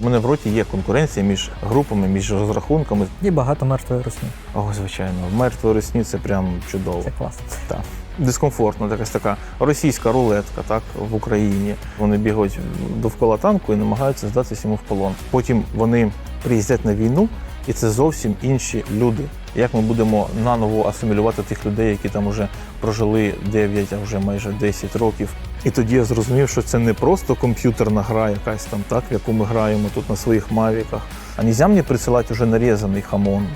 У мене в роті є конкуренція між групами, між розрахунками. І багато мертвої русні. О, звичайно, мертві росні це прям чудово. Це класно. Так. Дискомфортно, якась така російська рулетка, так, в Україні. Вони бігають довкола танку і намагаються здатися йому в полон. Потім вони приїздять на війну, і це зовсім інші люди. Як ми будемо наново асимілювати тих людей, які там вже прожили 9, а вже майже 10 років. І тоді я зрозумів, що це не просто комп'ютерна гра, якась там, так, в яку ми граємо тут на своїх мавіках. А нельзя мені присилати вже нарізаний хамон.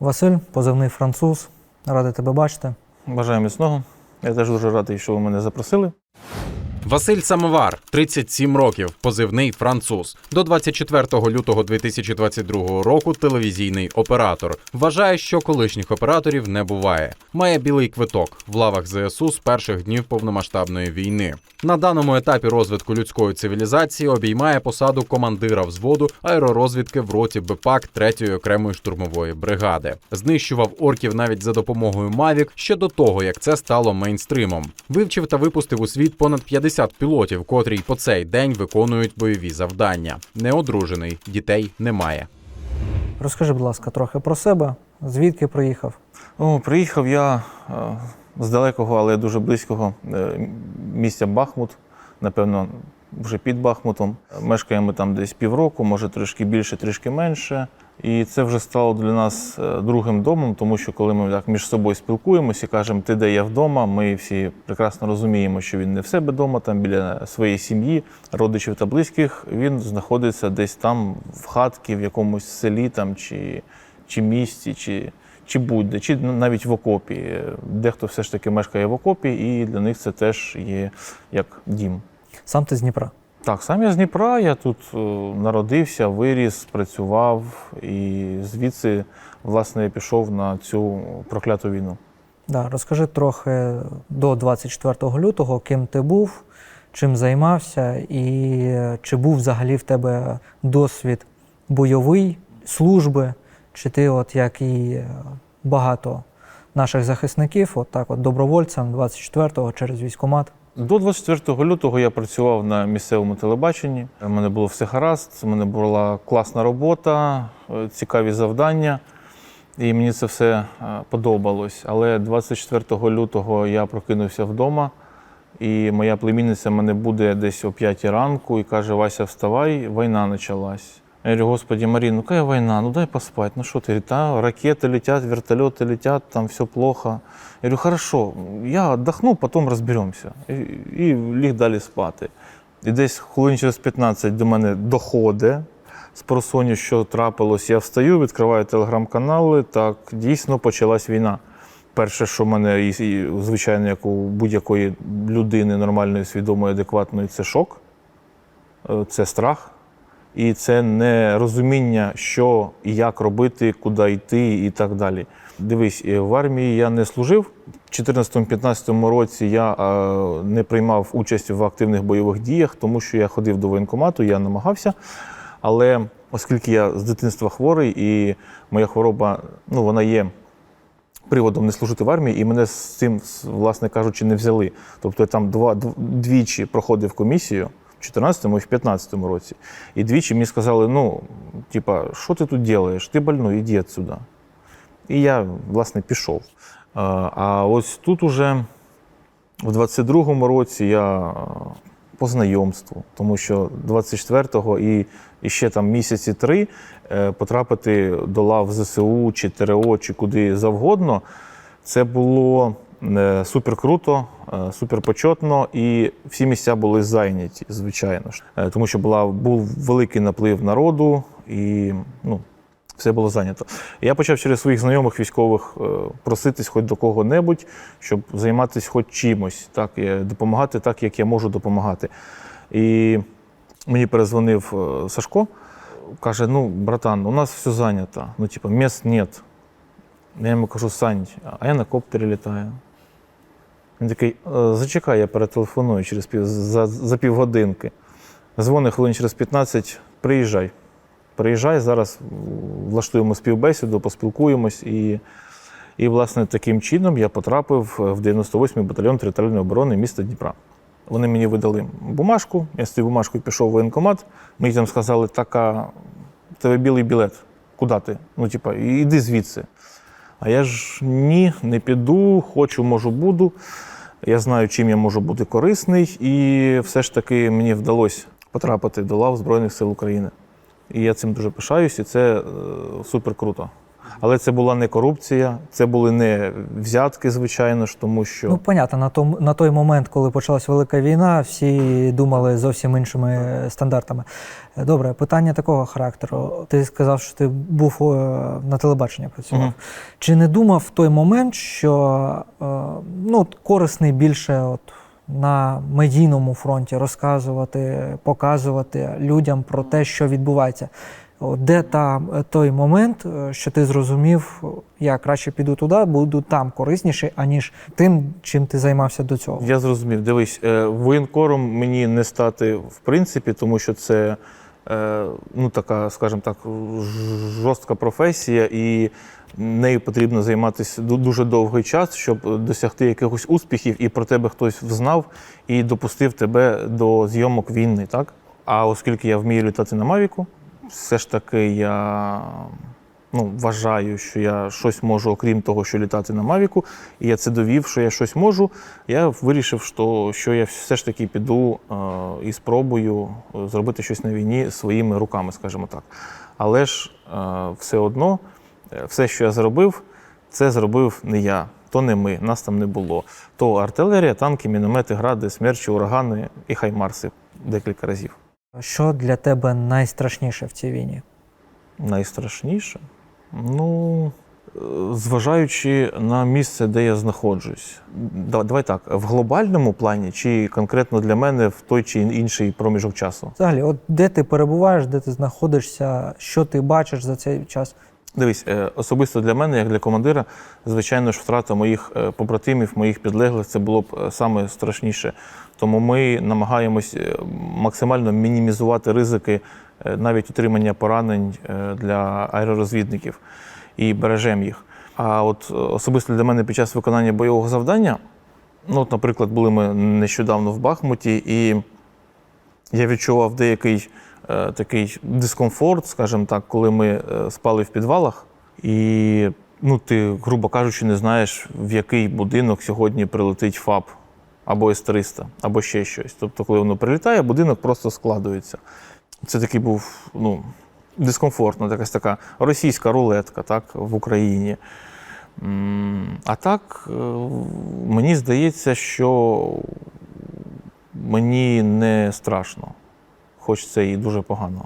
Василь, позивний француз. Радий тебе бачити. Бажаю міцного. Я теж дуже радий, що ви мене запросили. Василь Самовар, 37 років, позивний француз. До 24 лютого 2022 року телевізійний оператор. Вважає, що колишніх операторів не буває. Має білий квиток в лавах ЗСУ з перших днів повномасштабної війни. На даному етапі розвитку людської цивілізації обіймає посаду командира взводу аеророзвідки в роті БПАК 3-ї окремої штурмової бригади. Знищував орків навіть за допомогою Мавік ще до того, як це стало мейнстримом. Вивчив та випустив у світ понад 50 пілотів, котрі по цей день виконують бойові завдання. Неодружений, дітей немає. Розкажи, будь ласка, трохи про себе. Звідки приїхав? О, приїхав я е, з далекого, але дуже близького е, місця Бахмут. Напевно, вже під Бахмутом. Мешкаємо там десь півроку, може трішки більше, трішки менше. І це вже стало для нас е, другим домом, тому що коли ми так між собою спілкуємося і кажемо, ти де я вдома, ми всі прекрасно розуміємо, що він не в себе вдома, там біля своєї сім'ї, родичів та близьких. Він знаходиться десь там в хатці, в якомусь селі там чи, чи місті, чи, чи будь-де, чи навіть в окопі. Дехто все ж таки мешкає в окопі, і для них це теж є як дім. Сам ти з Дніпра. Так, сам я з Дніпра, я тут е, народився, виріс, працював і звідси, власне, пішов на цю прокляту війну. Да, розкажи трохи до 24 лютого, ким ти був, чим займався, і чи був взагалі в тебе досвід бойовий, служби, чи ти, от як і багато наших захисників, от так от добровольцем 24-го через військкомат. До 24 лютого я працював на місцевому телебаченні. У мене було все гаразд, у мене була класна робота, е, цікаві завдання, і мені це все е, подобалось. Але 24 лютого я прокинувся вдома, і моя племінниця мене буде десь о 5 ранку і каже: Вася, вставай, війна почалась. Я говорю, господи, Марин, ну какая война? Ну дай поспать. Ну что ты, та, ракеты летят, вертолеты летят, там все плохо. Я говорю, хорошо, я отдохну, потом розберемося. І, і ліг далі спати. І десь хвилин через 15 до мене доходить з просоню, що трапилось. Я встаю, відкриваю телеграм-канали. Так, дійсно почалась війна. Перше, що в мене, і, і, звичайно, як у будь-якої людини нормальної, свідомої, адекватної, це шок, Е, це страх. І це нерозуміння, що і як робити, куди йти і так далі. Дивись, е, в армії я не служив. У 2014-2015 році я е, не приймав участь в активних бойових діях, тому що я ходив до воєнкомату, я намагався. Але оскільки я з дитинства хворий, і моя хвороба, ну вона є приводом не служити в армії, і мене з цим, власне кажучи, не взяли. Тобто я там два, двічі проходив комісію. В 14-му і в 15-му році. І двічі мені сказали: ну, типа, що ти тут робиш? Ти больной, іди відсюди. І я, власне, пішов. А, ось тут уже в 22-му році я по знайомству, тому що 24-го і, і ще там місяці три е, потрапити до лав ЗСУ чи ТРО, чи куди завгодно, це було супер круто, е, супер почетно, і всі місця були зайняті, звичайно ж. Е, Тому що була, був великий наплив народу і ну, все було зайнято. Я почав через своїх знайомих військових е, проситись хоч до кого-небудь, щоб займатися хоч чимось, так, е, допомагати так, як я можу допомагати. І мені перезвонив е, Сашко, каже: ну, братан, у нас все зайнято. Ну, типа, місць нет. Я йому кажу, Сань, а я на коптері літаю. Він такий, «Е, зачекай, я перетелефоную через пів, за, за півгодинки. Дзвони хвилин через 15, приїжджай. Приїжджай, зараз влаштуємо співбесіду, поспілкуємось. І І, власне, таким чином я потрапив в 98-й батальйон територіальної оборони міста Дніпра. Вони мені видали бумажку, я з цією бумажкою пішов в воєнкомат. Мені там сказали, така, тебе білий білет. Куди ти? Ну, типа, іди звідси. А я ж ні, не піду, хочу, можу, буду. Я знаю, чим я можу бути корисний, і все ж таки мені вдалося потрапити до лав Збройних сил України. І я цим дуже пишаюсь, і це е, супер круто. Але це була не корупція, це були не взятки, звичайно ж, тому що Ну, понятно, на, том, на той момент, коли почалась велика війна, всі думали зовсім іншими стандартами. Добре, питання такого характеру. Ти сказав, що ти був е, на телебаченні працював. Мгм. Чи не думав в той момент, що е, ну, корисний більше от, на медійному фронті розказувати, показувати людям про те, що відбувається? Де там е, той момент, е, що ти зрозумів, я краще піду туди, буду там корисніший, аніж тим, чим ти займався до цього? Я зрозумів. Дивись, е, воєнкором мені не стати в принципі, тому що це ну, така, скажімо так, жорстка професія, і нею потрібно займатися дуже довгий час, щоб досягти якихось успіхів, і про тебе хтось взнав і допустив тебе до зйомок війни. Так? А оскільки я вмію літати на Мавіку, все ж таки я ну, вважаю, що я щось можу, окрім того, що літати на Мавіку, і я це довів, що я щось можу. Я вирішив, що, що я все ж таки піду е, і спробую е, зробити щось на війні своїми руками, скажімо так. Але ж е, все одно, все, що я зробив, це зробив не я, то не ми, нас там не було. То артилерія, танки, міномети, гради, смерчі, урагани і хаймарси декілька разів. Що для тебе найстрашніше в цій війні? Найстрашніше? Ну, е, зважаючи на місце, де я знаходжусь. Давай так, в глобальному плані чи конкретно для мене в той чи інший проміжок часу. Взагалі, от де ти перебуваєш, де ти знаходишся, що ти бачиш за цей час? Дивись, е, особисто для мене, як для командира, звичайно ж, втрата моїх е, побратимів, моїх підлеглих, це було б е, саме страшніше. Тому ми намагаємось максимально мінімізувати ризики навіть отримання поранень для аеророзвідників і бережемо їх. А от особисто для мене під час виконання бойового завдання, ну, от, наприклад, були ми нещодавно в Бахмуті, і я відчував деякий такий дискомфорт, скажімо так, коли ми е, спали в підвалах, і ну, ти, грубо кажучи, не знаєш, в який будинок сьогодні прилетить ФАП або С-300, або ще щось. Тобто, коли воно прилітає, будинок просто складується. Це такий був ну, дискомфортно, якась така російська рулетка так, в Україні. А так, е, мені здається, що мені не страшно, хоч це і дуже погано.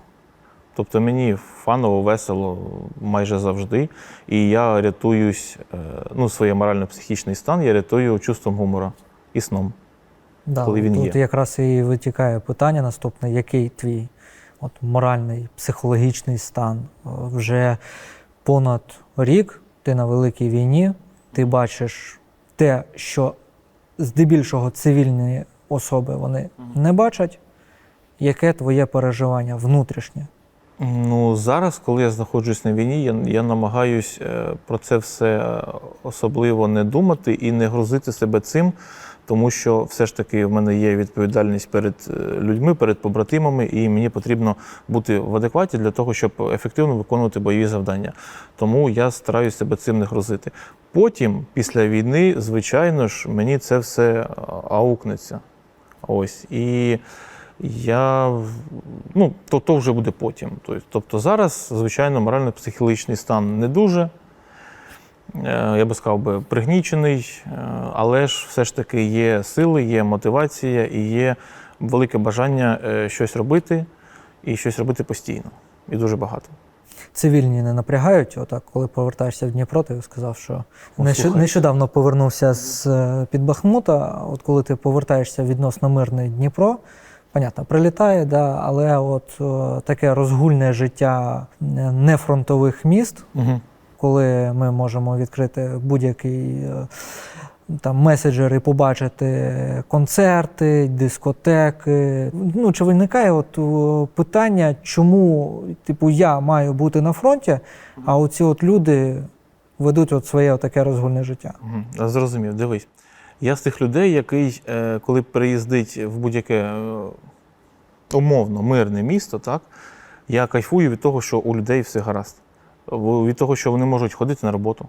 Тобто мені фаново, весело майже завжди. І я рятуюсь, е, ну, своє морально-психічний стан, я рятую чувством гумора і сном. Да, Коли він тут є. якраз і витікає питання наступне: який твій от, моральний, психологічний стан? Е, Вже понад рік ти на великій війні, ти бачиш те, що здебільшого цивільні особи вони не бачать. Яке твоє переживання внутрішнє? Ну, зараз, коли я знаходжусь на війні, я, я намагаюсь е, про це все особливо не думати і не грузити себе цим, тому що все ж таки в мене є відповідальність перед е, людьми, перед побратимами, і мені потрібно бути в адекваті для того, щоб ефективно виконувати бойові завдання. Тому я стараюся себе цим не грузити. Потім, після війни, звичайно ж, мені це все е, аукнеться. Ось. І я ну, то, то вже буде потім. Тобто, зараз, звичайно, морально-психологічний стан не дуже. Е, Я би сказав би, пригнічений, е, але ж все ж таки є сили, є мотивація і є велике бажання е, щось робити і щось робити постійно. І дуже багато. Цивільні не напрягають, отак, коли повертаєшся в Дніпро, ти сказав, що О, нещодавно повернувся з під Бахмута. От коли ти повертаєшся в відносно мирний Дніпро, понятно, прилітає, да, але от е, таке розгульне життя е, нефронтових міст, Угу. коли ми можемо відкрити будь-який е, там меседжер і побачити концерти, дискотеки. Ну чи виникає от о, питання, чому типу я маю бути на фронті, а оці от люди ведуть от своє таке розгульне життя. Мгм. Зрозумів, дивись. Я з тих людей, який, е, коли приїздить в будь-яке е, умовно мирне місто, так, я кайфую від того, що у людей все гаразд. Від того, що вони можуть ходити на роботу,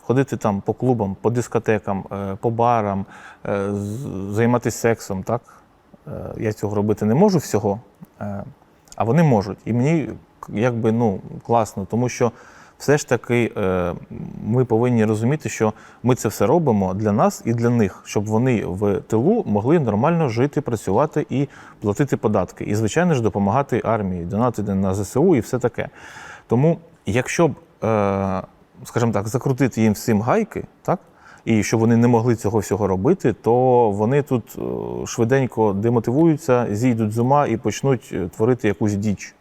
ходити там по клубам, по дискотекам, е, по барам, займатися сексом. Так? Я цього робити не можу всього, а вони можуть. І мені якби ну, класно, тому що все ж таки е, ми повинні розуміти, що ми це все робимо для нас і для них, щоб вони в тилу могли нормально жити, працювати і платити податки. І, звичайно ж, допомагати армії, донатити на ЗСУ і все таке. Тому, якщо б, е, скажімо так, закрутити їм всім гайки, так? І щоб вони не могли цього всього робити, то вони тут е, швиденько демотивуються, зійдуть з ума і почнуть творити якусь діч.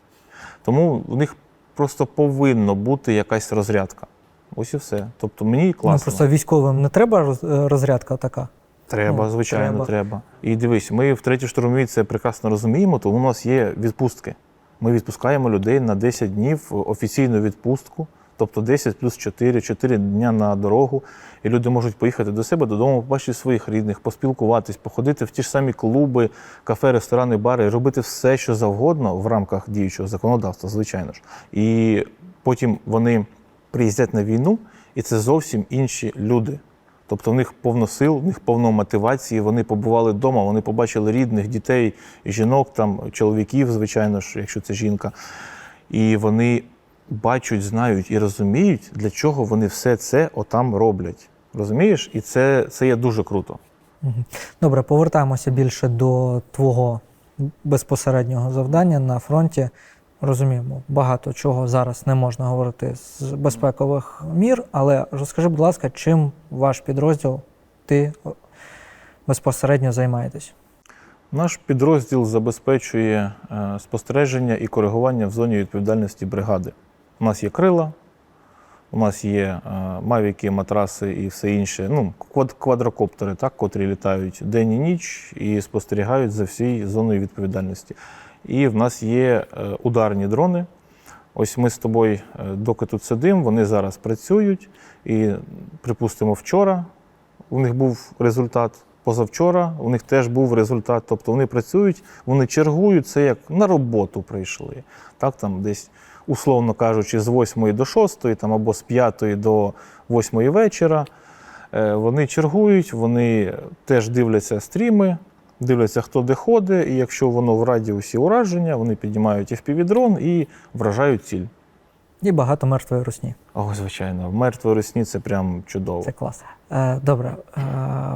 Тому у них просто повинна бути якась розрядка. Ось і все. Тобто мені Ну, класно. просто військовим не треба е, розрядка така. Треба, Ну, звичайно, треба. треба. І дивись, ми в третій штурмовій це прекрасно розуміємо, тому у нас є відпустки. Ми відпускаємо людей на 10 днів офіційну відпустку, тобто 10 плюс 4, 4 дня на дорогу. І люди можуть поїхати до себе додому, побачити своїх рідних, поспілкуватись, походити в ті ж самі клуби, кафе, ресторани, бари, робити все, що завгодно в рамках діючого законодавства, звичайно ж. І потім вони приїздять на війну, і це зовсім інші люди. Тобто в них повно сил, в них повно мотивації. Вони побували вдома, вони побачили рідних, дітей, жінок, там, чоловіків, звичайно ж, якщо це жінка. І вони бачать, знають і розуміють, для чого вони все це отам роблять. Розумієш? І це, це є дуже круто. Добре, повертаємося більше до твого безпосереднього завдання на фронті. Розуміємо, багато чого зараз не можна говорити з безпекових мір, але розкажи, будь ласка, чим ваш підрозділ ти безпосередньо займаєтесь? Наш підрозділ забезпечує е, спостереження і коригування в зоні відповідальності бригади. У нас є крила, у нас є е, мавіки, матраси і все інше. Ну, квадрокоптери, так, котрі літають день і ніч і спостерігають за всією зоною відповідальності. І в нас є е, ударні дрони. Ось ми з тобою, е, доки тут сидимо, вони зараз працюють. І, припустимо, вчора у них був результат. Позавчора у них теж був результат. Тобто вони працюють, вони чергують, це як на роботу прийшли. Так, там десь, условно кажучи, з 8 до 6, там, або з 5 до 8 вечора. Е, Вони чергують, вони теж дивляться стріми, дивляться, хто де ходить, і якщо воно в радіусі ураження, вони піднімають FPV-дрон і вражають ціль. І багато мертвої русні. О, звичайно, в мертвій росні це прям чудово. Це клас. Е, добре, е,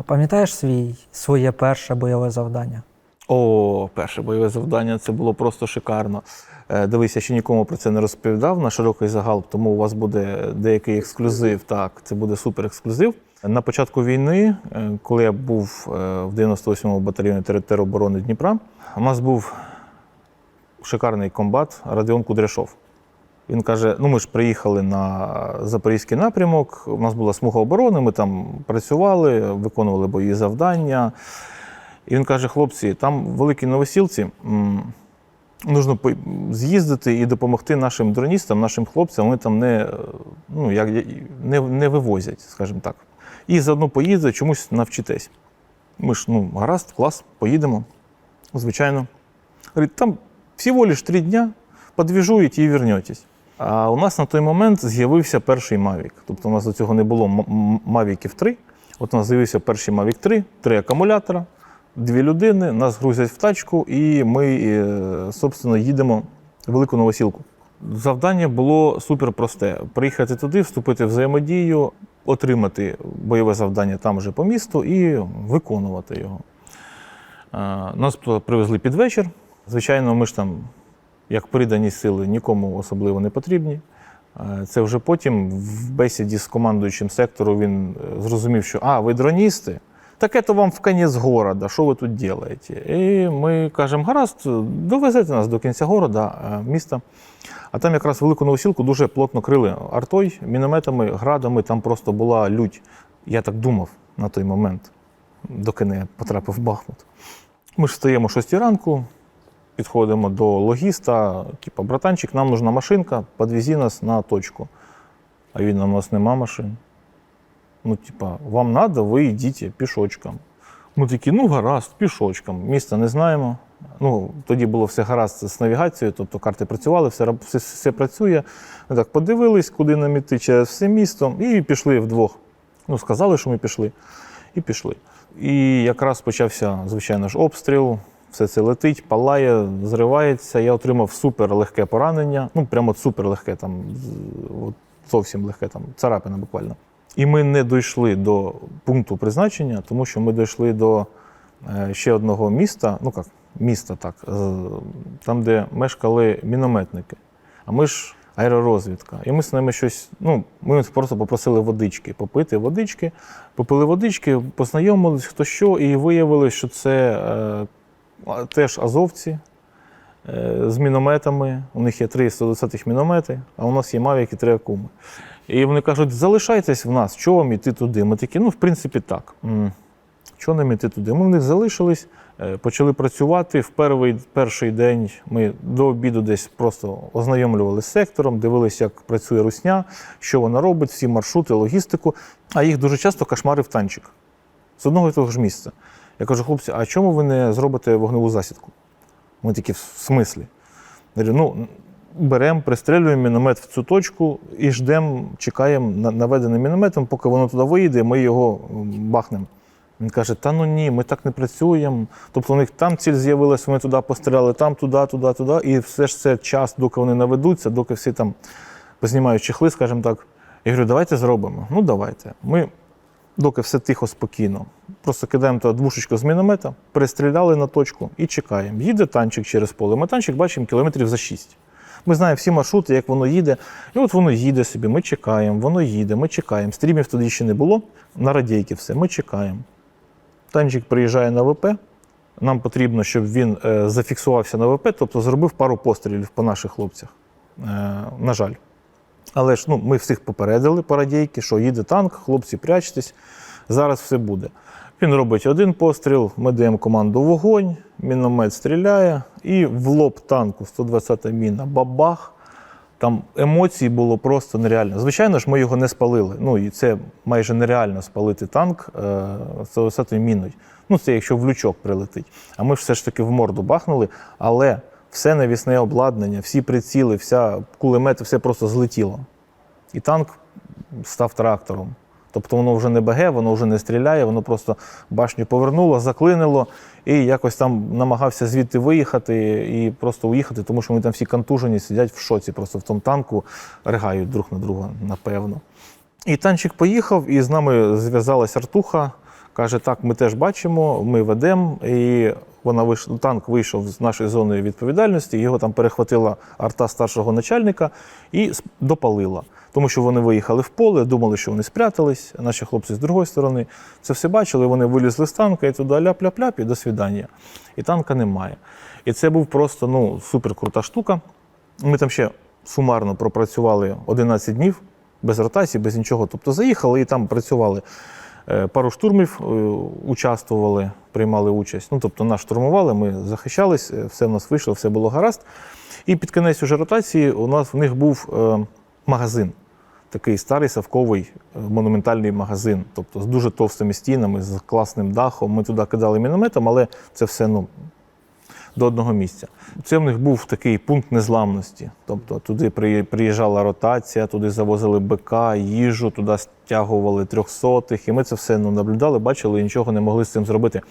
пам'ятаєш свій, своє перше бойове завдання? О, перше бойове завдання це було просто шикарно. Е, Дивись, я ще нікому про це не розповідав на широкий загал, тому у вас буде деякий ексклюзив. Так, це буде супер ексклюзив. На початку війни, е, коли я був е, в 98-му батальйоні тер- тероборони Дніпра, у нас був шикарний комбат Радіон Кудряшов. Він каже: ну ми ж приїхали на запорізький напрямок. У нас була смуга оборони, ми там працювали, виконували бої завдання. І він каже: хлопці, там в великій новосілці нужно з'їздити і допомогти нашим дроністам, нашим хлопцям. Вони там не, е, ну, як, не, не вивозять, скажімо так. І заодно поїздити, чомусь навчитесь. Ми ж, ну, гаразд, клас, поїдемо. Звичайно. Говорить, там всього лиш три дня, подвіжуєте і вернетесь. А у нас на той момент з'явився перший Mavic. Тобто у нас до цього не було Мавіків 3. От у нас з'явився перший Mavic 3, три акумулятора, дві людини, нас грузять в тачку, і ми, е, собственно, їдемо в Велику Новосілку. Завдання було супер просте: приїхати туди, вступити в взаємодію, отримати бойове завдання там же по місту і виконувати його. Е, Нас привезли під вечір. Звичайно, ми ж там, як придані сили, нікому особливо не потрібні. Е, Це вже потім в бесіді з командуючим сектору він зрозумів, що а, ви дроністи? Так це вам в конець города, що ви тут робите? І ми кажемо, гаразд, довезете нас до кінця города, е, міста. А там якраз велику новосілку дуже плотно крили артой, мінометами, градами. Там просто була лють. Я так думав на той момент, доки не потрапив в Бахмут. Ми ж встаємо о 6 ранку, підходимо до логіста, типу, братанчик, нам нужна машинка, підвези нас на точку. А він, у нас нема машин. Ну, типа, вам треба, ви йдіть пішочком. Ми такі, ну гаразд, пішочком. Міста не знаємо. Ну, тоді було все гаразд з навігацією, тобто карти працювали, все, все, все працює. Ми так подивились, куди нам іти через все місто, і пішли вдвох. Ну, сказали, що ми пішли, і пішли. І якраз почався, звичайно ж, обстріл, все це летить, палає, зривається. Я отримав супер легке поранення. Ну, прямо супер легке, там, от зовсім легке, там, царапина буквально. І ми не дійшли до пункту призначення, тому що ми дійшли до е, ще одного міста, ну як, міста так, е, там, де мешкали мінометники. А ми ж аеророзвідка. І ми з ними щось, ну, ми просто попросили водички, попити водички, попили водички, познайомились, хто що, і виявилось, що це е, теж азовці з мінометами. У них є три 120-х міномети, а у нас є Mavic і три акуми. І вони кажуть, залишайтесь в нас, чого вам іти туди? Ми такі, ну, в принципі, так. Чого нам іти туди? Ми в них залишились, е, почали працювати. В перший, перший день ми до обіду десь просто ознайомлювалися з сектором, дивилися, як працює русня, що вона робить, всі маршрути, логістику. А їх дуже часто кошмарив танчик з одного і того ж місця. Я кажу, хлопці, а чому ви не зробите вогневу засідку? Ми такі в смислі. Я говорю, ну, беремо, пристрелюємо міномет в цю точку і ждемо, чекаємо на- наведеним мінометом, поки воно туди виїде, ми його бахнемо. Він каже: та ну ні, ми так не працюємо. Тобто у них там ціль з'явилася, вони туди постріляли, там, туди, туди, туди. І все ж це час, доки вони наведуться, доки всі там познімають чехли, скажімо так. Я говорю, давайте зробимо. Ну, давайте. Ми, доки все тихо, спокійно, просто кидаємо туди двушечку з міномета, перестріляли на точку і чекаємо. Їде танчик через поле. Ми танчик бачимо кілометрів за 6. Ми знаємо всі маршрути, як воно їде. І от воно їде собі, ми чекаємо, воно їде, ми чекаємо. Стрімів тоді ще не було, на радійки все, ми чекаємо. Танчик приїжджає на ВП. Нам потрібно, щоб він е, зафіксувався на ВП, тобто зробив пару пострілів по наших хлопцях. Е, на жаль. Але ж ну, ми всіх попередили по радійки, що їде танк, хлопці, прячтесь, зараз все буде. Він робить один постріл, ми даємо команду вогонь, міномет стріляє, і в лоб танку 120-та міна бабах. Там емоцій було просто нереально. Звичайно ж, ми його не спалили. Ну і це майже нереально спалити танк е, 120 міною. Ну, це якщо в лючок прилетить. А ми все ж таки в морду бахнули, але все навісне обладнання, всі приціли, вся кулемети, все просто злетіло. І танк став трактором. Тобто воно вже не БГ, воно вже не стріляє, воно просто башню повернуло, заклинило і якось там намагався звідти виїхати і просто уїхати, тому що вони там всі контужені, сидять в шоці, просто в тому танку пригають друг на друга, напевно. І танчик поїхав, і з нами зв'язалась Артуха. Каже, так, ми теж бачимо, ми ведемо. І вона вийш... танк вийшов з нашої зони відповідальності, його там перехватила арта старшого начальника і допалила. Тому що вони виїхали в поле, думали, що вони спрятались, наші хлопці з другої сторони. Це все бачили, вони вилізли з танка і туди ляп-ляп-ляп, і до свідання. І танка немає. І це був просто ну, супер штука. Ми там ще сумарно пропрацювали 11 днів без ротації, без нічого. Тобто заїхали і там працювали. Е, Пару штурмів е, участвували, приймали участь. Ну, тобто нас штурмували, ми захищались, е, все в нас вийшло, все було гаразд. І під кінець уже ротації у нас в них був магазин. Такий старий савковий монументальний магазин, тобто з дуже товстими стінами, з класним дахом. Ми туди кидали мінометом, але це все ну, до одного місця. Це в них був такий пункт незламності. Тобто туди приїжджала ротація, туди завозили БК, їжу, туди стягували трьохсотих. І ми це все ну, наблюдали, бачили і нічого не могли з цим зробити.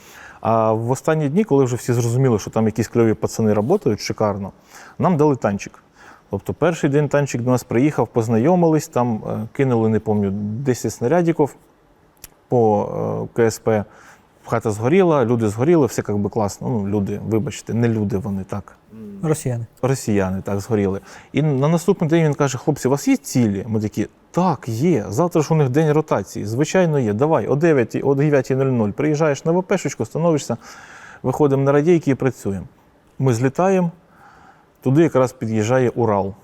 А в останні дні, коли вже всі зрозуміли, що там якісь кльові пацани працюють шикарно, нам дали танчик. Тобто перший день танчик до нас приїхав, познайомились, там е, кинули, не пам'ятаю, 10 снарядиків по е, КСП. Хата згоріла, люди згоріли, все як би класно. Ну, люди, вибачте, не люди вони так. Росіяни. Росіяни так згоріли. І на наступний день він каже: хлопці, у вас є цілі? Ми такі, так, є. Завтра ж у них день ротації. Звичайно, є. Давай, о 9, о 9.00 приїжджаєш на ВПшечку, становишся, виходимо на радійки і працюємо. Ми злітаємо, туди якраз під'їжджає Урал,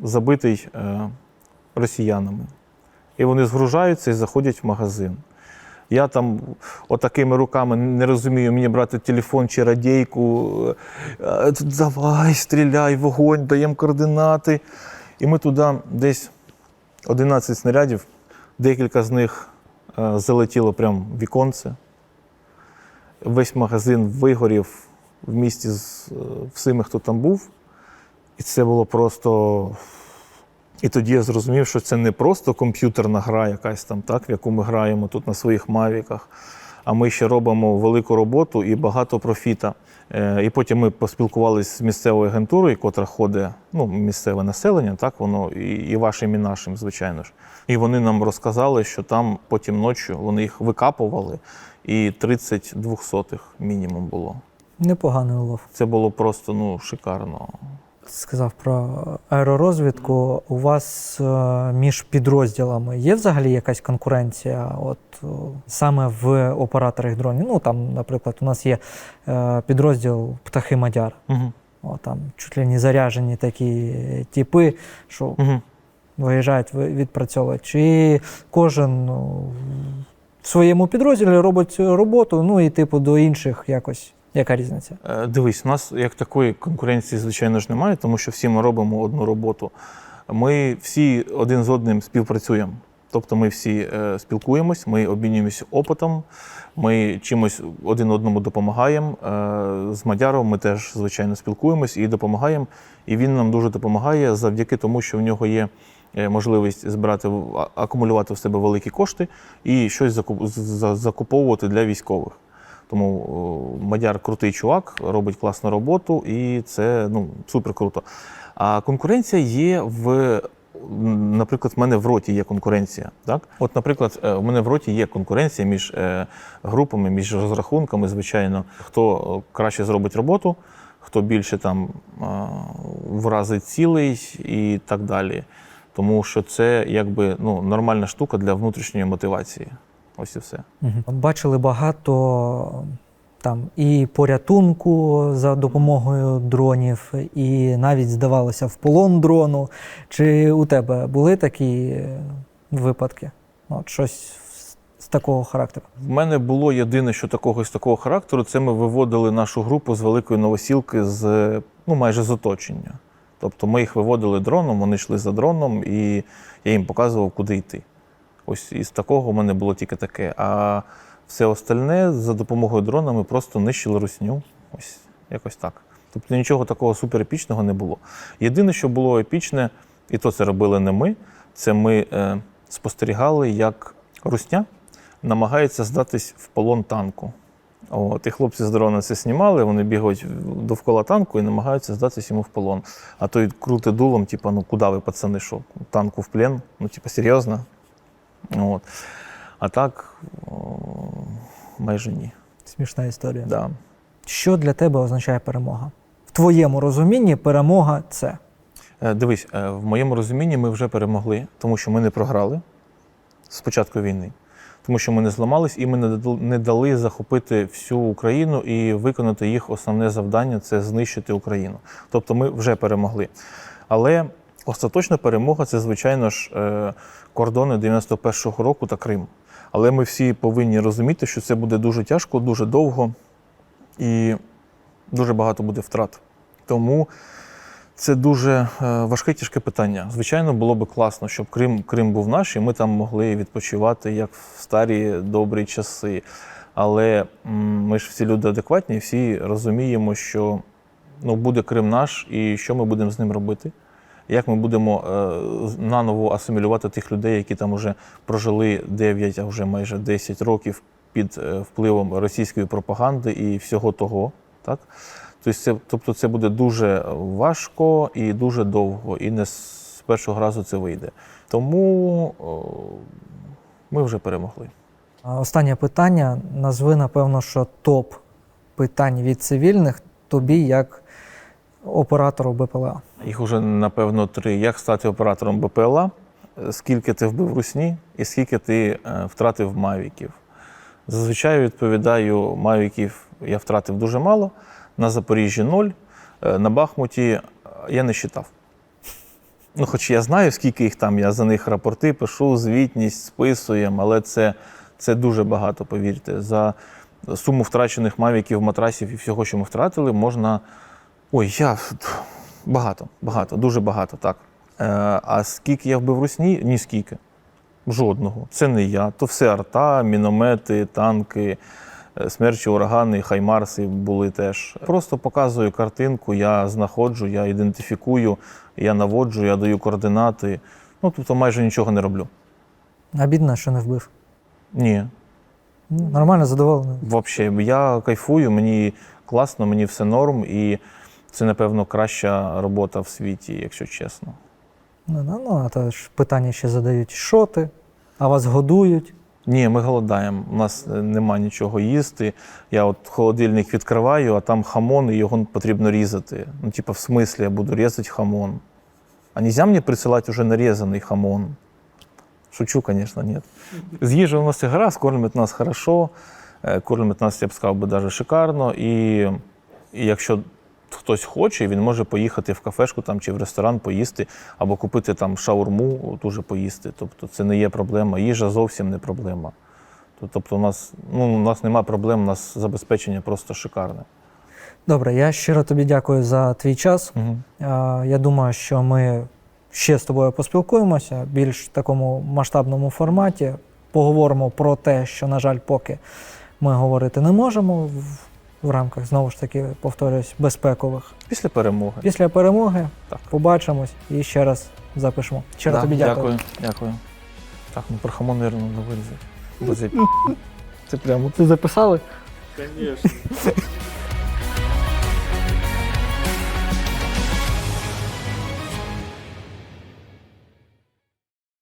забитий е, росіянами. І вони згружаються і заходять в магазин. Я там отакими руками не розумію, мені брати телефон чи радійку. Е, Давай, стріляй, вогонь, даємо координати. І ми туди десь 11 снарядів, декілька з них е, залетіло прямо в віконце. Весь магазин вигорів в місті з е, всіми, хто там був. І це було просто. І тоді я зрозумів, що це не просто комп'ютерна гра, якась там, так, в яку ми граємо тут на своїх мавіках, а ми ще робимо велику роботу і багато профіта. Е, І потім ми поспілкувалися з місцевою агентурою, котра ходить, ну, місцеве населення, так воно і, і вашим, і нашим, звичайно ж. І вони нам розказали, що там потім ночі вони їх викапували, і 30 двохсотих мінімум було. Непоганий улов. Це було просто ну, шикарно. Сказав про аеророзвідку. У вас е, між підрозділами є взагалі якась конкуренція? От е, саме в операторах дронів? Ну там, наприклад, у нас є е, підрозділ Птахи Мадяр. Угу. О, там чуть ли не заряжені такі типи, що Угу. виїжджають ви- відпрацьовувати. Чи кожен ну, в своєму підрозділі робить роботу, ну і типу до інших якось. Яка різниця? Е, Дивись, у нас як такої конкуренції, звичайно ж, немає, тому що всі ми робимо одну роботу. Ми всі один з одним співпрацюємо. Тобто ми всі е, спілкуємось, ми обмінюємося опитом, ми чимось один одному допомагаємо. Е, з Мадяром ми теж, звичайно, спілкуємось і допомагаємо. І він нам дуже допомагає завдяки тому, що в нього є можливість збирати, акумулювати в себе великі кошти і щось закуп- закуповувати для військових. Тому Мадяр крутий чувак, робить класну роботу, і це ну, супер круто. А конкуренція є в. Наприклад, в мене в роті є конкуренція. Так? От, наприклад, е, в мене в роті є конкуренція між е, групами, між розрахунками, звичайно, хто е, краще зробить роботу, хто більше там е, вразить цілий і так далі. Тому що це якби ну, нормальна штука для внутрішньої мотивації. Ось і все. Бачили багато там і порятунку за допомогою дронів, і навіть здавалося в полон дрону. Чи у тебе були такі випадки? От щось з такого характеру? В мене було єдине, що такого з такого характеру, це ми виводили нашу групу з великої новосілки з ну майже з оточення. Тобто ми їх виводили дроном, вони йшли за дроном, і я їм показував, куди йти. Ось із такого в мене було тільки таке. А все остальне за допомогою дрона ми просто нищили русню. Ось якось так. Тобто нічого такого суперепічного не було. Єдине, що було епічне, і то це робили не ми, це ми е, спостерігали, як русня намагається здатись в полон танку. От, і хлопці з дрона це знімали, вони бігають довкола танку і намагаються здатись йому в полон. А той крути дулом, типу, ну куди ви, пацани, що? Танку в плен? Ну, типу, серйозно? От. А так, о, майже ні. Смішна історія. Да. Що для тебе означає перемога? В твоєму розумінні перемога це. Е, Дивись, е, в моєму розумінні ми вже перемогли, тому що ми не програли з початку війни, тому що ми не зламались і ми не не дали захопити всю Україну і виконати їх основне завдання це знищити Україну. Тобто ми вже перемогли. Але остаточна перемога це, звичайно ж, е, кордони 91-го року та Крим. Але ми всі повинні розуміти, що це буде дуже тяжко, дуже довго і дуже багато буде втрат. Тому це дуже е, важке тяжке питання. Звичайно, було би класно, щоб Крим, Крим був наш, і ми там могли відпочивати як в старі добрі часи. Але ми ж всі люди адекватні, всі розуміємо, що ну, буде Крим наш, і що ми будемо з ним робити. Як ми будемо е, наново асимілювати тих людей, які там вже прожили 9, а вже майже 10 років під е, впливом російської пропаганди і всього того. Так? Тобто це, тобто це буде дуже важко і дуже довго, і не з першого разу це вийде. Тому ми вже перемогли. Останнє питання. Назви, напевно, що топ питань від цивільних тобі як оператору БПЛА. Їх уже, напевно, три. Як стати оператором БПЛА, скільки ти вбив русні і скільки ти е, втратив мавіків. Зазвичай відповідаю, мавіків я втратив дуже мало, на Запоріжжі ноль, е, на Бахмуті е, я не считав. Ну, хоч я знаю, скільки їх там, я за них рапорти пишу, звітність, списуємо, але це, це дуже багато, повірте. За суму втрачених мавіків, матрасів і всього, що ми втратили, можна. Ой, я багато, багато, дуже багато, так. Е, А скільки я вбив русні? Ні скільки. Жодного. Це не я. То все арта, міномети, танки, е, смерчі, урагани, хаймарси були теж. Просто показую картинку, я знаходжу, я ідентифікую, я наводжу, я даю координати. Ну, тобто майже нічого не роблю. Обідно, що не вбив. Ні, Нормально, задоволений. взагалі. Я кайфую, мені класно, мені все норм, і це, напевно, краща робота в світі, якщо чесно. Ну, ну, ну, а то ж питання ще задають, що ти, а вас годують. Ні, ми голодаємо. У нас е, нема нічого їсти. Я от холодильник відкриваю, а там хамон, і його потрібно різати. Ну, типа, в смислі я буду різати хамон. А нельзя мені присилати вже нарізаний хамон? Шучу, звісно, ні. З їжею у нас все гаразд, кормять нас хорошо, е, кормять нас, я б сказав би, навіть шикарно. І, і якщо хтось хоче, він може поїхати в кафешку там, чи в ресторан поїсти, або купити там шаурму, дуже поїсти. Тобто це не є проблема. Їжа зовсім не проблема. Тобто у нас, ну, у нас немає проблем, у нас забезпечення просто шикарне. Добре, я щиро тобі дякую за твій час. Угу. Я думаю, що ми ще з тобою поспілкуємося більш в такому масштабному форматі. Поговоримо про те, що, на жаль, поки ми говорити не можемо в, рамках, знову ж таки, повторюсь, безпекових. Після перемоги. Після перемоги Так. побачимось і ще раз запишемо. Щиро Да, тобі дякую. дякую. Дякую. Так, ну про хамон, мабуть, треба вирізати. Це- Це прямо. Ти записали? Конечно.